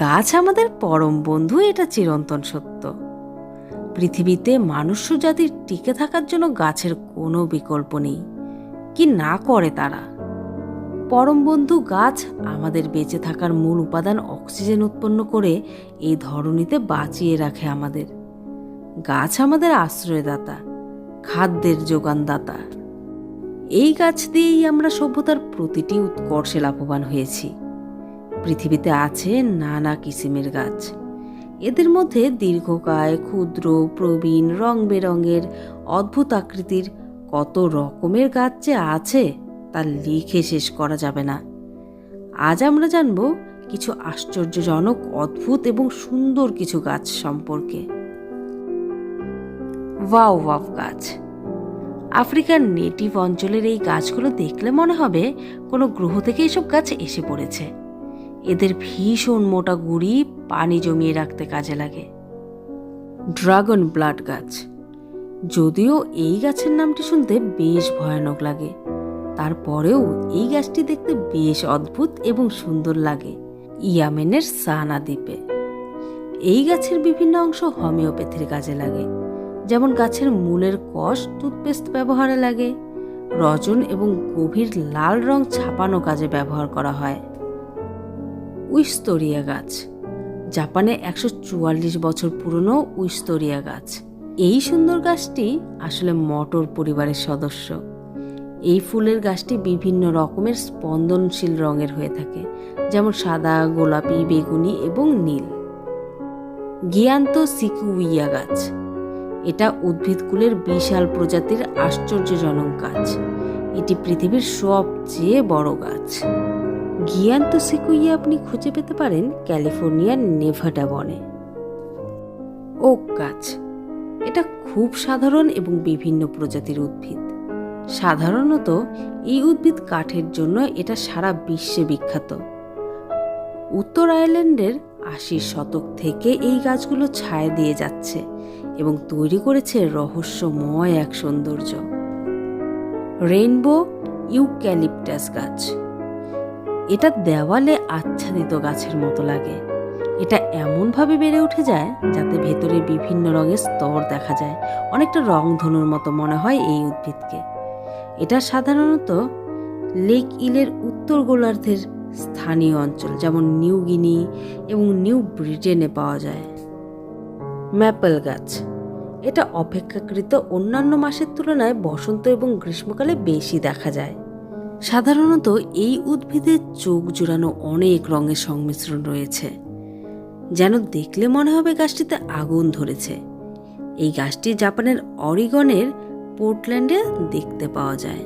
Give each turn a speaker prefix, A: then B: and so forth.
A: গাছ আমাদের পরম বন্ধু, এটা চিরন্তন সত্য। পৃথিবীতে মানুষ্য জাতির টিকে থাকার জন্য গাছের কোনো বিকল্প নেই। কি না করে তারা? পরম বন্ধু গাছ আমাদের বেঁচে থাকার মূল উপাদান অক্সিজেন উৎপন্ন করে এই ধরনীতে বাঁচিয়ে রাখে আমাদের। গাছ আমাদের আশ্রয়দাতা, খাদ্যের যোগানদাতা। এই গাছ দিয়েই আমরা সভ্যতার প্রতিটি উৎকর্ষে লাভবান হয়েছি। পৃথিবীতে আছে নানা কিসিমের গাছ। এদের মধ্যে দীর্ঘকায়, ক্ষুদ্র, প্রবীণ রং বেরঙের অদ্ভুত আকৃতির কত রকমের গাছ যে আছে তা লিখে শেষ করা যাবে না। আজ আমরা জানব কিছু আশ্চর্যজনক, অদ্ভুত এবং সুন্দর কিছু গাছ সম্পর্কে। ওয়াও ওয়াও গাছ। আফ্রিকার নেটিভ অঞ্চলের এই গাছগুলো দেখলে মনে হবে কোনো গ্রহ থেকে এসব গাছ এসে পড়েছে। এদের ভীষণ মোটা গুড়ি পানি জমিয়ে রাখতে কাজে লাগে। ড্রাগন ব্লাড গাছ। যদিও এই গাছের নামটি শুনতে বেশ ভয়ানক লাগে, তারপরেও এই গাছটি দেখতে বেশ অদ্ভুত এবং সুন্দর লাগে ইয়ামেনের সানা দ্বীপে। এই গাছের বিভিন্ন অংশ হোমিওপ্যাথির কাজে লাগে, যেমন গাছের মূলের কষ টুথপেস্ট ব্যবহারে লাগে, রজন এবং গভীর লাল রং ছাপানো কাজে ব্যবহার করা হয়। উইস্তরিয়া গাছ। জাপানে একশো চুয়াল্লিশ বছর পুরনো উইস্তরিয়া গাছ। এই সুন্দর গাছটি আসলে মটর পরিবারের সদস্য। এই ফুলের গাছটি বিভিন্ন রকমের স্পন্দনশীল রঙের হয়ে থাকে, যেমন সাদা, গোলাপি, বেগুনি এবং নীল। গিয়ান্ত সিকুইয়া গাছ। এটা উদ্ভিদকুলের বিশাল প্রজাতির আশ্চর্যজনক গাছ। এটি পৃথিবীর সবচেয়ে বড় গাছ। গিয়ান্ত সিকুইয়া আপনি খুঁজে পেতে পারেন ক্যালিফোর্নিয়ার নেভাডা বনে। ওক গাছ, এটা খুব সাধারণ এবং বিভিন্ন প্রজাতির উদ্ভিদ। সাধারণত এই উদ্ভিদ কাঠের জন্য এটা সারা বিশ্বে বিখ্যাত। উত্তর আয়ারল্যান্ডের আশির শতক থেকে এই গাছগুলো ছায়া দিয়ে যাচ্ছে এবং তৈরি করেছে রহস্যময় এক সৌন্দর্য। রেইনবো ইউক্যালিপটাস গাছ। এটা দেওয়ালে আচ্ছাদিত গাছের মতো লাগে। এটা এমনভাবে বেড়ে উঠে যায় যাতে ভেতরে বিভিন্ন রঙের স্তর দেখা যায়। অনেকটা রংধনুর মতো মনে হয় এই উদ্ভিদকে। এটা সাধারণত লেক ইলের উত্তর গোলার্ধের স্থানীয় অঞ্চল, যেমন নিউ গিনি এবং নিউ ব্রিটেনে পাওয়া যায়। ম্যাপেল গাছ। এটা অপেক্ষাকৃত অন্যান্য মাসের তুলনায় বসন্ত এবং গ্রীষ্মকালে বেশি দেখা যায়। সাধারণত এই উদ্ভিদের চোখ জোড়ানো অনেক রঙের সংমিশ্রণ রয়েছে, যেন দেখলে মনে হবে গাছটিতে আগুন ধরেছে। এই গাছটি জাপানের অরিগনের পোর্টল্যান্ডে দেখতে পাওয়া যায়।